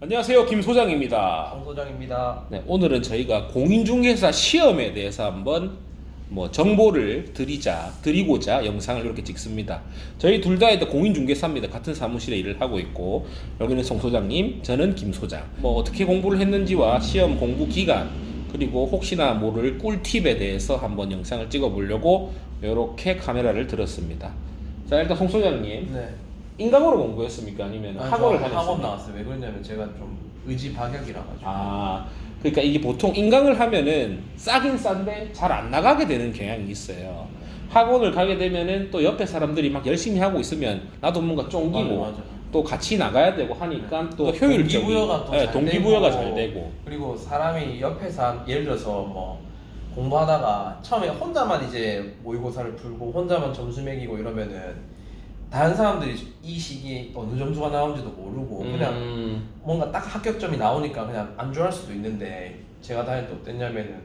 안녕하세요 김 소장입니다. 정 소장입니다. 네, 오늘은 저희가 공인중개사 시험에 대해서 한번 뭐 정보를 드리자 드리고자 영상을 이렇게 찍습니다. 저희 둘 다 일단 공인중개사입니다. 같은 사무실에 일을 하고 있고 여기는 송 소장님, 저는 김 소장. 뭐 어떻게 공부를 했는지와 시험 공부 기간 그리고 혹시나 모를 꿀팁에 대해서 한번 영상을 찍어보려고 이렇게 카메라를 들었습니다. 자 일단 송 소장님 네. 인강으로 공부했습니까 아니면 아니, 학원을 저 다녔습니까? 학원 나왔어요. 왜 그러냐면 제가 좀 의지 박약이라 가지고. 아, 그러니까 이게 보통 인강을 하면은 싸긴 싼데 잘 안 나가게 되는 경향이 있어요. 학원을 가게 되면은 또 옆에 사람들이 막 열심히 하고 있으면 나도 뭔가 쫑기고 맞아, 맞아. 또 같이 나가야 되고 하니까 또, 또 효율적인 동기부여가 또 네, 잘 동기부여가 되고, 잘 되고 그리고 사람이 옆에서 한- 예를 들어서 뭐 공부하다가 처음에 혼자만 이제 모의고사를 풀고 혼자만 점수 매기고 이러면은 다른 사람들이 이 시기에 어느 점수가 나온지도 모르고 그냥 음, 뭔가 딱 합격점이 나오니까 그냥 안주할 수도 있는데 제가 다닐 때 어땠냐면은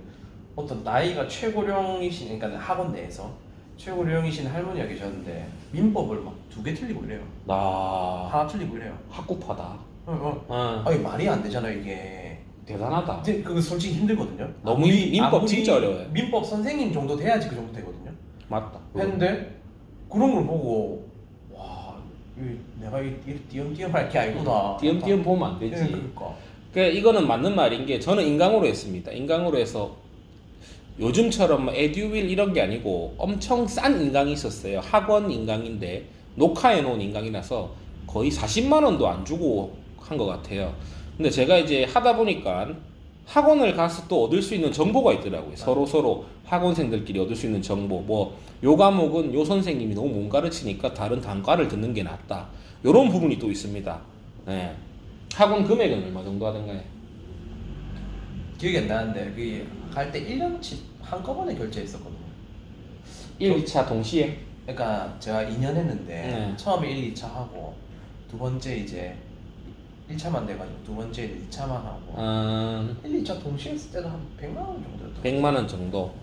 어떤 나이가 최고령이신 그러니까 학원 내에서 최고령이신 할머니가 계셨는데 민법을 막 두 개 틀리고 이래요 나 하나 틀리고 이래요 학구파다. 어, 어. 어, 아니 말이 안 되잖아요 이게 대단하다. 근데 그거 솔직히 힘들거든요 너무 민법 진짜 어려워요. 민법 선생님 정도 돼야지 그 정도 되거든요 맞다. 했는데 그런 걸 보고 와 이, 내가 이, 이 띄엄띄엄 할 게 아니구나 띄엄띄엄 보면 안 예, 되지. 그러니까 그 이거는 맞는 말인 게 저는 인강으로 했습니다. 인강으로 해서 요즘처럼 뭐 에듀윌 이런 게 아니고 엄청 싼 인강이 있었어요. 학원 인강인데 녹화해 놓은 인강이라서 거의 40만 원도 안 주고 한 것 같아요. 근데 제가 이제 하다 보니까 학원을 가서 또 얻을 수 있는 정보가 있더라고요. 서로 서로 학원생들끼리 얻을 수 있는 정보. 뭐 요 과목은 요 선생님이 너무 못 가르치니까 다른 단과를 듣는 게 낫다. 요런 부분이 또 있습니다. 네. 학원 금액은 얼마 정도 하던가요? 기억이 안 나는데 그게 갈때 1년치 한꺼번에 결제했었거든요 1, 2차 동시에? 그러니까 제가 2년 했는데 네. 처음에 1, 2차 하고 두 번째 이제 1차만 돼가지고 두 번째 2차만 하고 음, 1, 2차 동시에 했을 때도 한 100만 원 정도였던 100만 원 정도.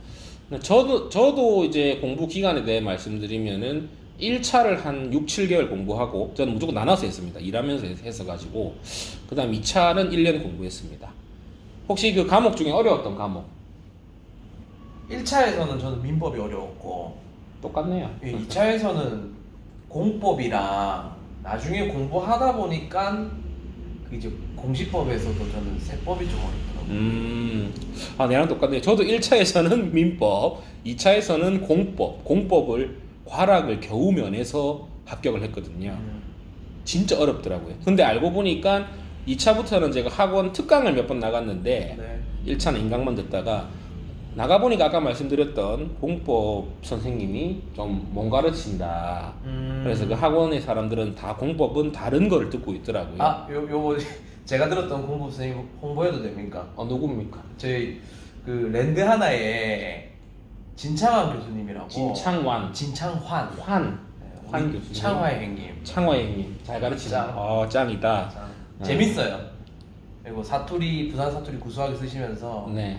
근데 저도 저도 이제 공부 기간에 대해 말씀드리면은 1차를 한 6, 7개월 공부하고 저는 무조건 나눠서 했습니다. 일하면서 해서 가지고 그다음 2차는 1년 공부했습니다. 혹시 그 과목 중에 어려웠던 과목 1차에서는 저는 민법이 어려웠고 똑같네요. 2차에서는 공법이랑 나중에 공부하다 보니까 그 이제 공시법에서도 저는 세법이 좀 어렵더라고요 음, 아, 내랑 똑같네요. 저도 1차에서는 민법, 2차에서는 공법, 공법을 과락을 겨우 면해서 합격을 했거든요. 음. 진짜 어렵더라고요. 근데 알고 보니까 2차부터는 제가 학원 특강을 몇 번 나갔는데 네. 1차는 인강만 듣다가 나가보니까 아까 말씀드렸던 공법 선생님이 좀 못 가르친다. 음. 그래서 그 학원의 사람들은 다 공법은 다른 거를 듣고 있더라고요. 아, 요, 요거 제가 들었던 공부 선생님 홍보해도 됩니까? 어, 누굽니까? 저희 그 랜드 하나에 진창환 교수님이라고 진창완, 진창환 환, 네, 환 교수님. 창화의 형님 창화 형님 잘 가르치다. 짱. 어, 짱이다. 참 네. 재밌어요. 그리고 사투리 부산 사투리 구수하게 쓰시면서 네.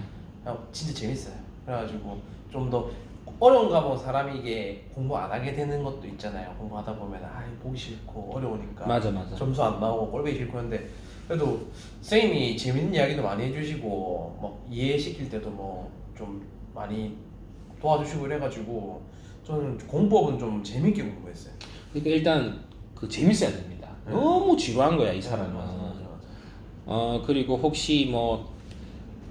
어, 진짜 재밌어요. 그래가지고 좀 더 어려운 과목 사람이 이게 공부 안 하게 되는 것도 있잖아요. 공부하다 보면 아 보기 싫고 어려우니까 맞아, 맞아. 점수 안 나오고 꼴보기 싫고 하는데 그래도 선생님이 재밌는 이야기도 많이 해주시고 뭐 이해시킬 때도 뭐 좀 많이 도와주시고 이래가지고 저는 공법은 좀 재밌게 공부했어요. 그러니까 일단 그 재밌어야 됩니다. 네. 너무 지루한 거야 이 사람은. 맞아, 맞아, 맞아. 어 그리고 혹시 뭐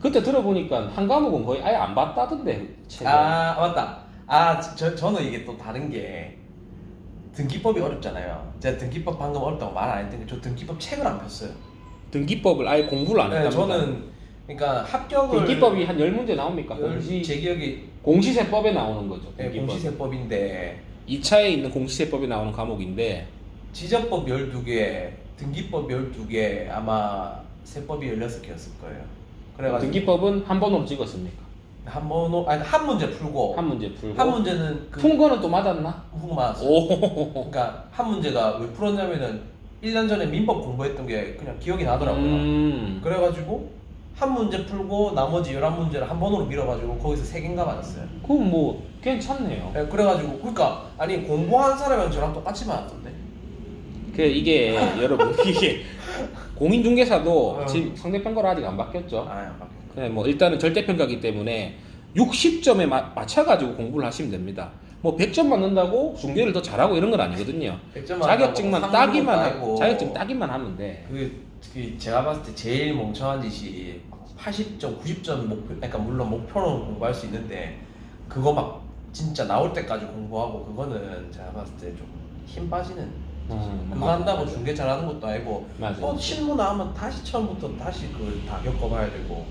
그때 들어보니까 한 과목은 거의 아예 안 봤다던데 책을. 아 맞다. 아 저, 저는 이게 또 다른 게 등기법이 어렵잖아요. 제가 등기법 방금 어렵다고 말 안 했던 게 저 등기법 책을 안 폈어요. 등기법을 아예 공부를 안 네, 했답니다. 저는 그러니까 합격을 등기법이 한열 문제 나옵니까? 열- 공시 제 기억에 공시세법에 나오는 거죠. 네, 등기법. 공시세법인데 2차에 있는 공시세법에 나오는 과목인데 지적법 12개, 등기법 12개, 아마 세법이 16개였을 거예요. 그래가지고 등기법은 한 번으로 찍었습니까? 한 번, 아니 한 문제 풀고 한 문제 풀고 한 문제는 그 푼 거는 또 맞았나? 오. 그러니까 한 문제가 왜 풀었냐면은 1년 전에 민법 공부했던 게 그냥 기억이 나더라고요. 음. 그래가지고 한 문제 풀고 나머지 11문제를 한 번으로 밀어가지고 거기서 3개인가 맞았어요. 그럼 뭐 괜찮네요. 네, 그래가지고 그러니까 아니 공부한 사람이랑 저랑 똑같이 맞았던데. 그 이게 여러분 이게 공인중개사도 어. 지금 상대평가로 아직 안 바뀌었죠. 아 안 바뀌어. 그냥 뭐 일단은 절대평가기 때문에 60점에 맞춰가지고 공부를 하시면 됩니다. 뭐 100점 맞는다고 중개를 더 잘하고 이런 건 아니거든요. 100점 자격증만 따기만 상품도 하, 따고 자격증 따기만 하면 돼. 그, 그 제가 봤을 때 제일 멍청한 짓이 80점, 90점 목표, 그러니까 물론 목표는 공부할 수 있는데 그거 막 진짜 나올 때까지 공부하고 그거는 제가 봤을 때 좀 힘 빠지는. 음, 그거 한다고 중개 잘하는 것도 아니고 맞아. 또 실무 나오면 다시 처음부터 다시 그걸 다 겪어봐야 되고.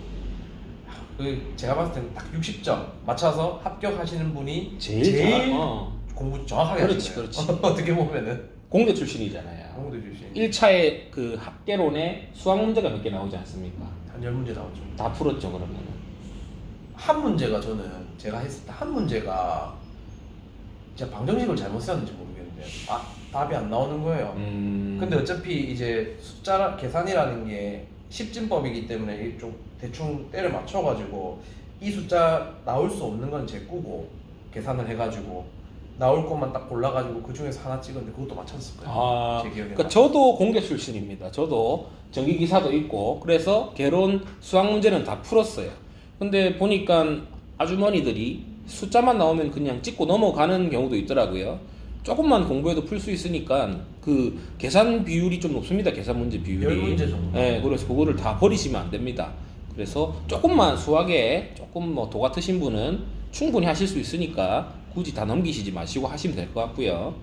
그 제가 봤을 때는 딱 60점 맞춰서 합격하시는 분이 제일, 제일 잘, 어. 공부 정확하게 그렇지, 하시네요. 그렇지. 어떻게 보면은 공대 출신이잖아요. 공부 주신 1차에 그 합계론에 수학 문제가 몇 개 나오지 않습니까? 단열 문제 나오죠. 다 풀었죠 그러면은. 한 문제가 저는 제가 했을 때 한 문제가 제가 방정식을 잘못 썼는지 모르겠는데 아 답이 안 나오는 거예요. 음. 근데 어차피 이제 숫자 계산이라는 게 십진법이기 때문에 이좀 대충 때려 맞춰가지고 이 숫자 나올 수 없는 건 제 꾸고 계산을 해가지고 나올 것만 딱 골라가지고 그 중에서 하나 찍었는데 그것도 맞췄을 거예요. 아, 제 기억에. 그러니까 저도 공대 출신입니다. 저도 전기 기사도 있고 그래서 개론 수학 문제는 다 풀었어요. 근데 보니까 아주머니들이 숫자만 나오면 그냥 찍고 넘어가는 경우도 있더라고요. 조금만 공부해도 풀 수 있으니까 그 계산 비율이 좀 높습니다. 계산 문제 비율이. 열 문제 정도. 네, 그래서 그거를 다 버리시면 안 됩니다. 그래서 조금만 수학에 조금 뭐 도 같으신 분은 충분히 하실 수 있으니까 굳이 다 넘기시지 마시고 하시면 될 것 같고요.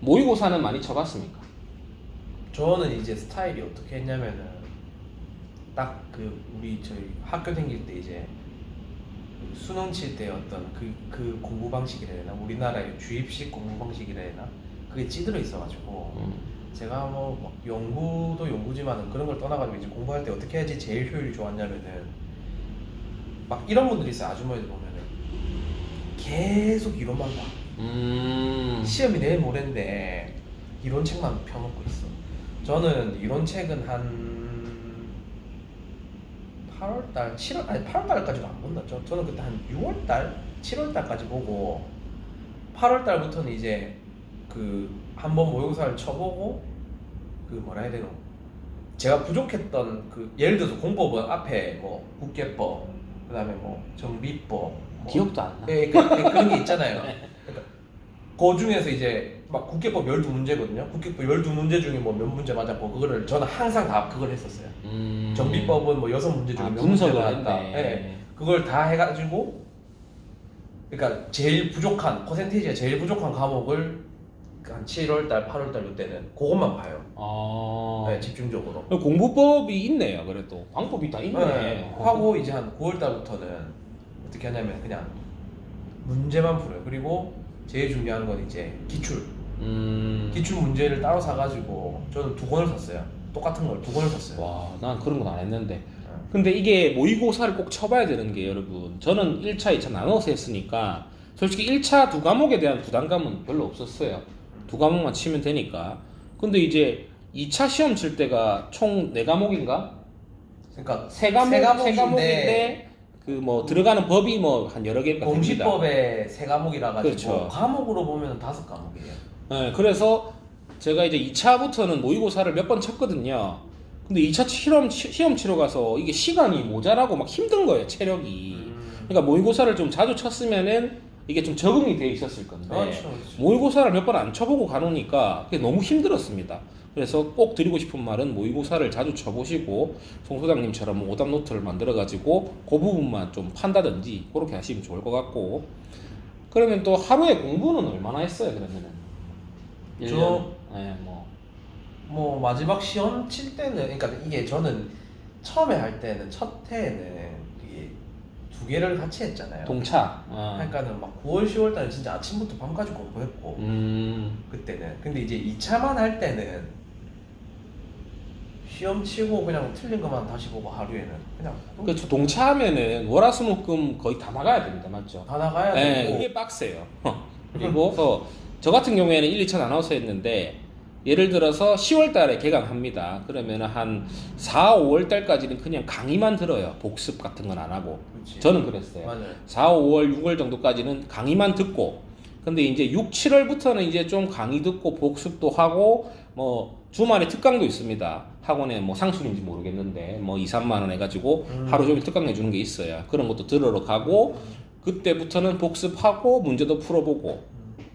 모의고사는 많이 쳐봤습니까? 저는 이제 스타일이 어떻게 했냐면은 딱 그 우리 저희 학교 다닐 때 이제 그 수능 칠 때 어떤 그, 그 공부 방식이라 해야 되나 우리나라의 주입식 공부 방식이라 해야 되나 그게 찌들어 있어가지고 음. 제가 뭐막 연구도 연구지만은 그런 걸 떠나가지고 이제 공부할 때 어떻게 해야지 제일 효율이 좋았냐면은 막 이런 분들이 있어요 아주머니들 보면은 계속 이론만 봐 음. 시험이 내일 모레인데 이론책만 펴놓고 있어. 저는 이론책은 한 8월달, 7월 아니 8월달까지도 안 본다. 저 저는 그때 한 6월달, 7월달까지 보고 8월달부터는 이제 그 한 번 모의고사를 쳐보고 그 뭐라 해야 되노? 제가 부족했던 그 예를 들어서 공법은 앞에 뭐 국계법, 그다음에 뭐 정비법, 뭐 기억도 안 나. 예, 그, 그, 그런 게 있잖아요. 그러니까 그 중에서 이제 막 국계법 12문제거든요. 국계법 12문제 중에 뭐 몇 문제 맞았고 그거를 저는 항상 다 그걸 했었어요. 음. 정비법은 뭐 여섯 문제 중에 아, 몇 문제 분석을 맞았다. 했네. 예. 그걸 다 해가지고 그러니까 제일 부족한 퍼센테이지가 제일 부족한 과목을 한 7월달, 8월달 이때는 그것만 봐요. 아. 네, 집중적으로. 공부법이 있네요. 그래도 방법이 다 있네. 네, 하고 이제 한 9월달부터는 어떻게 하냐면 그냥 문제만 풀어요. 그리고 제일 중요한 건 이제 기출. 음. 기출 문제를 따로 사가지고 저는 두 권을 샀어요. 똑같은 걸 두 권을 샀어요. 와, 난 그런 건 안 했는데. 네. 근데 이게 모의고사를 꼭 쳐봐야 되는 게 여러분 저는 1차, 2차 나눠서 했으니까 솔직히 1차 두 과목에 대한 부담감은 별로 없었어요 두 과목만 치면 되니까 근데 이제 2차 시험 칠 때가 총 4과목인가? 그러니까 세 과목, 세 과목인데 그 뭐 들어가는 법이 뭐 한 여러 개가 됩니다 공시법에 세 과목이라 가지고 그렇죠. 과목으로 보면 다섯 과목이에요. 네, 그래서 제가 이제 2차부터는 모의고사를 몇 번 쳤거든요. 근데 2차 시험, 치- 시험 치러 가서 이게 시간이 모자라고 막 힘든 거예요, 체력이. 음. 그러니까 모의고사를 좀 자주 쳤으면은 이게 좀 적응이 돼 있었을 건데. 그렇죠, 그렇죠. 모의고사를 몇 번 안 쳐보고 가노니까 그게 너무 힘들었습니다. 그래서 꼭 드리고 싶은 말은 모의고사를 자주 쳐보시고 송 소장님처럼 뭐 오답 노트를 만들어 가지고 그 부분만 좀 판다든지 그렇게 하시면 좋을 것 같고 그러면 또 하루에 공부는 얼마나 했어요 그러면은? 저- 1년? 네, 뭐 뭐 마지막 시험 칠 때는 그러니까 이게 저는 처음에 할 때는 첫 해에는 이게 두 개를 같이 했잖아요. 동차. 어. 그러니까는 막 9월, 10월 달은 진짜 아침부터 밤까지 공부했고 음, 그때는 근데 이제 2차만 할 때는 시험 치고 그냥 틀린 것만 다시 보고 하루에는 그냥 그렇죠. 동차하면은 월화수목금 거의 다 나가야 됩니다, 맞죠? 다 나가야 네, 되고 이게 빡세요. 그리고 어, 저 같은 경우에는 1, 2차 나눠서 했는데 예를 들어서 10월 달에 개강합니다. 그러면 한 4, 5월 달까지는 그냥 강의만 들어요. 복습 같은 건 안 하고. 그렇지. 저는 그랬어요. 맞아요. 4, 5월, 6월 정도까지는 강의만 듣고 근데 이제 6, 7월부터는 이제 좀 강의 듣고 복습도 하고 뭐 주말에 특강도 있습니다. 학원에 뭐 상술인지 모르겠는데 뭐 2, 3만 원 해가지고 음. 하루 종일 특강 내주는 게 있어요. 그런 것도 들으러 가고 그때부터는 복습하고 문제도 풀어보고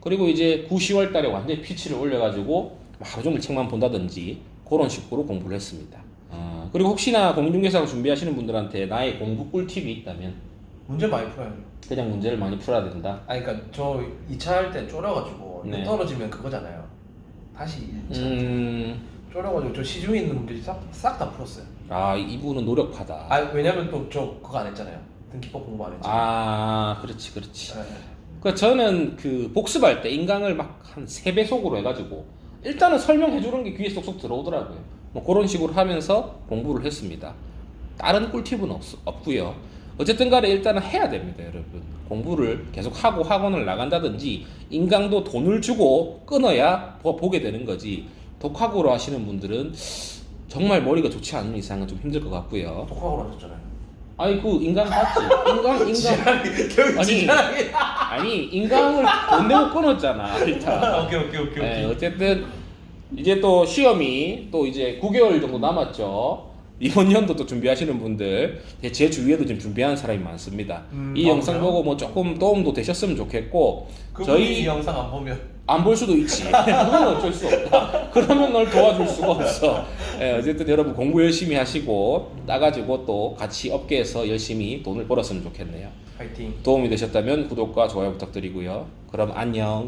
그리고 이제 9, 10월 달에 완전히 피치를 올려가지고 하루 종일 책만 본다든지 그런 식으로 공부를 했습니다. 어, 그리고 혹시나 공인중개사 준비하시는 분들한테 나의 공부 꿀팁이 있다면 문제 많이 풀어요. 그냥 문제를 많이 풀어야 된다. 아니 그러니까 저 2차 할 때 쫄아가지고 네. 떨어지면 그거잖아요. 다시 1차 음, 쫄아가지고 저 시중에 있는 문제 싹다 풀었어요. 아 이분은 노력파다. 아 왜냐면 또 저 그거 안 했잖아요. 등기법 공부 안 했잖아요. 아, 그렇지, 그렇지. 네. 그 저는 그 복습할 때 인강을 막 한 세 배속으로 해가지고 일단은 설명해 주는 게 귀에 쏙쏙 들어오더라고요. 뭐 그런 식으로 하면서 공부를 했습니다. 다른 꿀팁은 없, 없고요. 어쨌든 간에 일단은 해야 됩니다, 여러분. 공부를 계속 하고 학원을 나간다든지 인강도 돈을 주고 끊어야 보- 보게 되는 거지. 독학으로 하시는 분들은 정말 머리가 좋지 않은 이상은 좀 힘들 것 같고요. 독학으로 하셨잖아요. 아니 그 인강 봤지? 인강 인강 아니. 아니 인강을 돈 내고 끊었잖아 일단. 오케이 오케이 오케이 네, 오케이. 어쨌든 이제 또 시험이 또 이제 9개월 정도 남았죠. 이번 연도 또 준비하시는 분들 제 주위에도 지금 준비하는 사람이 많습니다. 음, 이 아, 영상 그래요? 보고 뭐 조금 도움도 되셨으면 좋겠고 저희 이 영상 안 보면 안 볼 수도 있지. 그건 어쩔 수 없다. 그러면 널 도와줄 수가 없어. 예, 어쨌든 여러분 공부 열심히 하시고 따가지고 또 같이 업계에서 열심히 돈을 벌었으면 좋겠네요. 파이팅. 도움이 되셨다면 구독과 좋아요 부탁드리고요. 그럼 안녕.